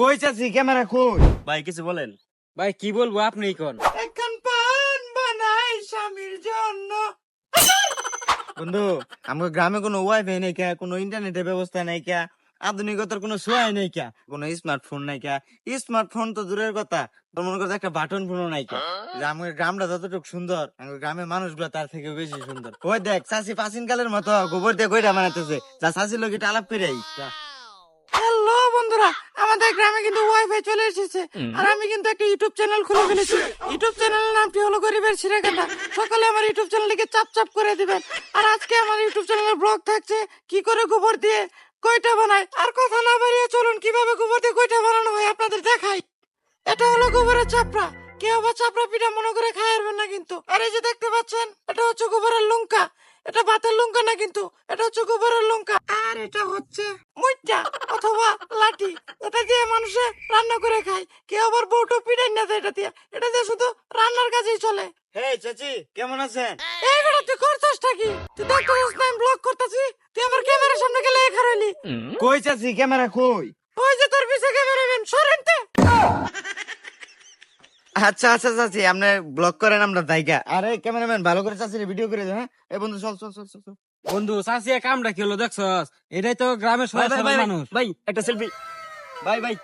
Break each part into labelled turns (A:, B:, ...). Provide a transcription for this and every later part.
A: কই চাচি ক্যামেরা কই?
B: ভাই কিছু বলেন।
C: ভাই কি বলব আপনি কোন?
A: এখন পান বানাই স্বামীর জন্য। বন্ধু আমার গ্রামে কোনো ওয়াইফাই নেই কে কোনো ইন্টারনেটের ব্যবস্থা নেই কে আধুনিকতার কোনো সোয়াই নেই কে কোনো স্মার্টফোন নাই কে। স্মার্টফোন তো দূরের কথা তোর মনে করছে একটা বাটন ফোনও নাই কে। যে আমার গ্রামটা যতটুকু সুন্দর আমার গ্রামের মানুষগুলো তার থেকে বেশি সুন্দর। ওই দেখ চাষি প্রাচীন কালের মতো গোবর দিয়ে কইটা বানাইতেছে। যা চাষির লোক এটা আলাপ করে হ্যালো বন্ধুরা আমাদের গ্রামে কিন্তু ওয়াইফাই চলে এসেছে। আর আমি কিন্তু একটা ইউটিউব চ্যানেল খুলে ফেলেছি। ইউটিউব চ্যানেলের নামটি হলো গরিবের সিরেকাটা সকালে আমার ইউটিউব চ্যানেলটিকে চাপ চাপ করে দিবেন। আর আজকে আমার ইউটিউব চ্যানেলের ব্লগ থাকছে কি করে গোবর দিয়ে কয়টা বানায় আর কথা না বাড়িয়ে চলুন কীভাবে গোবর দিয়ে কয়টা বানানো হয় আপনাদের দেখাই। এটা হলো গোবরের চাপড়া। কেউ আবার চাপড়া পিঠা মনে করে খাই আসবেন না কিন্তু। আর এই যে দেখতে পাচ্ছেন এটা হচ্ছে গোবরের লঙ্কা। এটা ভাতের লঙ্কা না কিন্তু? এটা হচ্ছে গোবরের লঙ্কা। আর এটা হচ্ছে মুইটা অথবা লাঠি। এটা দিয়ে মানুষে রান্না করে খায় কেউ আবার বউটো পিঠাই না এটা দিয়ে? এটা দিয়ে শুধু রান্নার কাজেই চলে। হে চাচি কেমন আছেন? এই বেটা তুই করছসটা কি? তুই দেখতেছিস না আমি ব্লগ করতেছি? তুই আমার ক্যামেরার সামনে গেলে এখানে কই চাচি ক্যামেরা কই? ওই যে তোর পিছে আচ্ছা আচ্ছা চাচি আপনি ব্লগ করেন আমরা দায়িকা আরে ক্যামেরাম্যান ভালো করে চাচির ভিডিও করে দেন হ্যাঁ? এই বন্ধু চল চল চল চল।
C: বন্ধু চাষিয়া কামটা কি হলো দেখছস? এটাই তো গ্রামের সবাই মানুষ।
B: ভাই একটা সেলফি ভাই ভাই।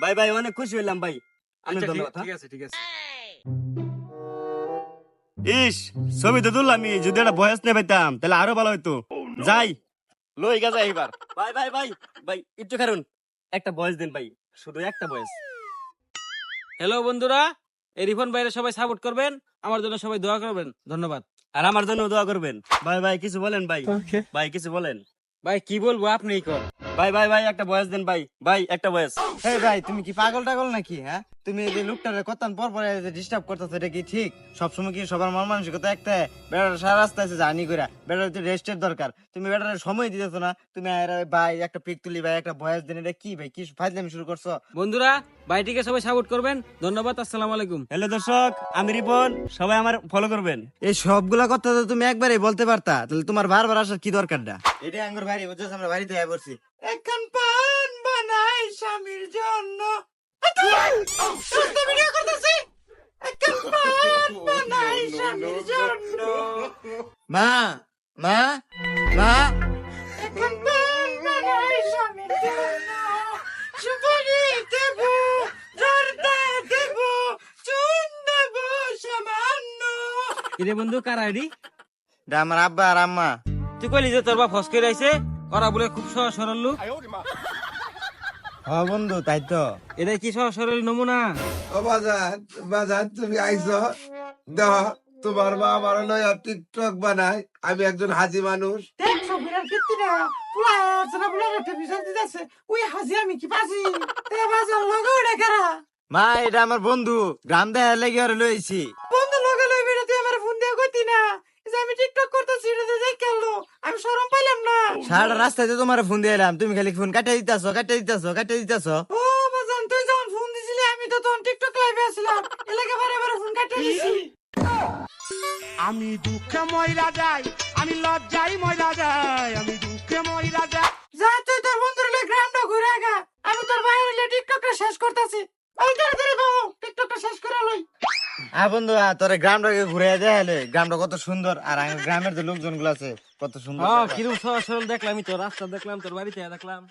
B: ভাই ভাই অনেক খুশি হইলাম ভাই। অনেক
C: আচ্ছা, ঠিক-
B: ধন্যবাদ হ্যাঁ।
C: ঠিক আছে ঠিক আছে।
B: ইস ছবি তো তুললাম আমি, যদি একটা বয়স নিয়ে পাইতাম তাহলে আরও ভালো হইতো। যাই লই গা যাই এবার। ভাই ভাই ভাই ভাই একটু কারণ একটা বয়স দিন ভাই শুধু একটা বয়স।
C: হ্যালো বন্ধুরা। এই রিফন বাইরে সবাই সাপোর্ট করবেন। আমার জন্য সবাই দোয়া করবেন। ধন্যবাদ।
B: আর আমার জন্য দোয়া করবেন। ভাই ভাই কিছু বলেন ভাই। ভাই কিছু বলেন।
C: ভাই কি বলব আপনি কর।
B: ভাই ভাই ভাই একটা বয়স দেন ভাই। ভাই একটা বয়স।
A: হে ভাই তুমি কি পাগল টাগল নাকি হ্যাঁ? তুমি এই যে লোকটারে কতান পর পরে ডিস্টার্ব করতেছো এটা কি ঠিক? সবসময় কি সবার মন মানসিকতা একটা? বেড়ার সারা রাস্তা আছে জার্নি করে বেড়ার তো রেস্টের দরকার। তুমি বেড়ার সময় দিতেছো না। তুমি আর ভাই একটা পিক তুলি ভাই একটা বয়স দিন এটা কি ভাই? কি ফাইজলামি শুরু করছ?
C: বন্ধুরা ভাইটিকে সবাই সাপোর্ট করবেন। ধন্যবাদ আসসালামু আলাইকুম।
B: হ্যালো দর্শক আমি রিপন। সবাই আমার ফলো করবেন।
A: এই সবগুলা কথা তো তুমি একবারই বলতে পারতা। তাহলে তোমার বারবার আসার কি দরকারটা এটা আঙ্গুর বাড়ি বুঝছ? আমরা বাড়িতে আয় পড়ছি। এখন পান বানাই স্বামীর জন্য। ভিডিও করতেছি মা মা মা
C: কিরে বন্ধু কার আইডি?
A: আমার আব্বা আর আম্মা।
C: তুই কইলি যে তোর বাপ ফস করে আইছে ওরা বলে খুব সরল লোক।
A: হ বন্ধু তাই তো।
C: এটাই কি সরল নমুনা?
D: ও বাজার বাজার তুমি আইছো। দেহ তোমার মা আমার লয়া টিকটক বানায়। আমি একজন হাজি মানুষ।
E: একটা বিষয় দিতেছে। ওই হাসি আমি কি পাচ্ছি তে বাজার লগে ওটা কারা?
A: মা এটা আমার বন্ধু গ্রাম দেখার লেগে আর লইছি।
E: বন্ধু লগে লই তুই আমার ফোন দিয়ে কইতি না। যে আমি টিকটক করতেছি এটা আমি শরম পাইলাম না।
A: সারা রাস্তায় তো তোমার ফোন দিয়ে এলাম। তুমি খালি ফোন কাটে দিতেছো কাটে দিতেছো কাটে দিতেছো।
E: ও বাজান তুই যখন ফোন দিছিলি আমি তো তখন টিকটক লাইভে আসলাম এলাকা বারে বারে ফোন কাটিয়ে দিছি।
F: আমি দুঃখে ময়রা যাই আমি লজ্জাই ময়রা যাই আমি দুঃখে ময়রা যাই।
E: যা তুই তোর বন্ধুর লই গ্রামটা ঘুরে আগা আমি তোর ভাই হইলে টিকটকটা শেষ করতেছি। বাবু টিকটকটা শেষ করে লই।
A: হ্যাঁ বন্ধু তোরে গ্রামটাকে ঘুরে দেখালে। গ্রামটা কত সুন্দর আর গ্রামের যে লোকজনগুলো আছে কত সুন্দর
C: কিরম সরল দেখলাম তোর রাস্তা দেখলাম তোর বাড়িতে দেখলাম।